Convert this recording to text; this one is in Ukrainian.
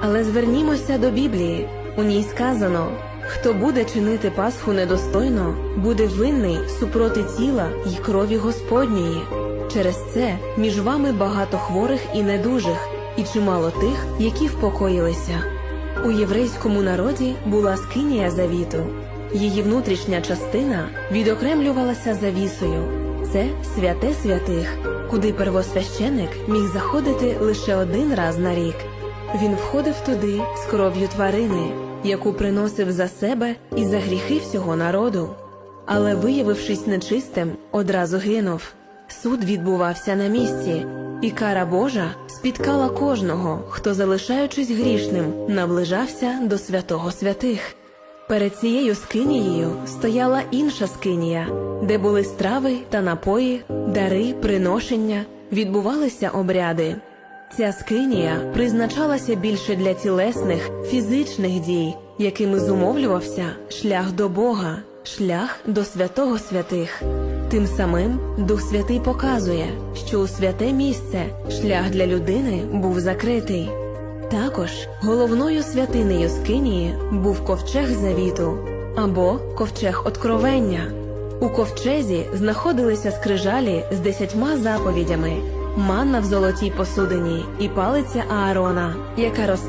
Але звернімося до Біблії. У ній сказано: хто буде чинити Пасху недостойно, буде винний супроти тіла й крові Господньої. Через це між вами багато хворих і недужих, і чимало тих, які впокоїлися. У єврейському народі була скинія завіту. Її внутрішня частина відокремлювалася завісою. Це святе святих, куди первосвященик міг заходити лише один раз на рік. Він входив туди з кров'ю тварини, яку приносив за себе і за гріхи всього народу. Але, виявившись нечистим, одразу гинув. Суд відбувався на місці, і кара Божа спіткала кожного, хто, залишаючись грішним, наближався до святого святих. Перед цією скинією стояла інша скинія, де були страви та напої, дари, приношення, відбувалися обряди. Ця скинія призначалася більше для тілесних, фізичних дій, якими зумовлювався шлях до Бога, шлях до святого святих. Тим самим Дух Святий показує, що у святе місце шлях для людини був закритий. Також головною святинею Скинії був ковчег завіту або ковчег откровення. У ковчезі знаходилися скрижалі з десятьма заповідями, манна в золотій посудині і палиця Аарона, яка розкривала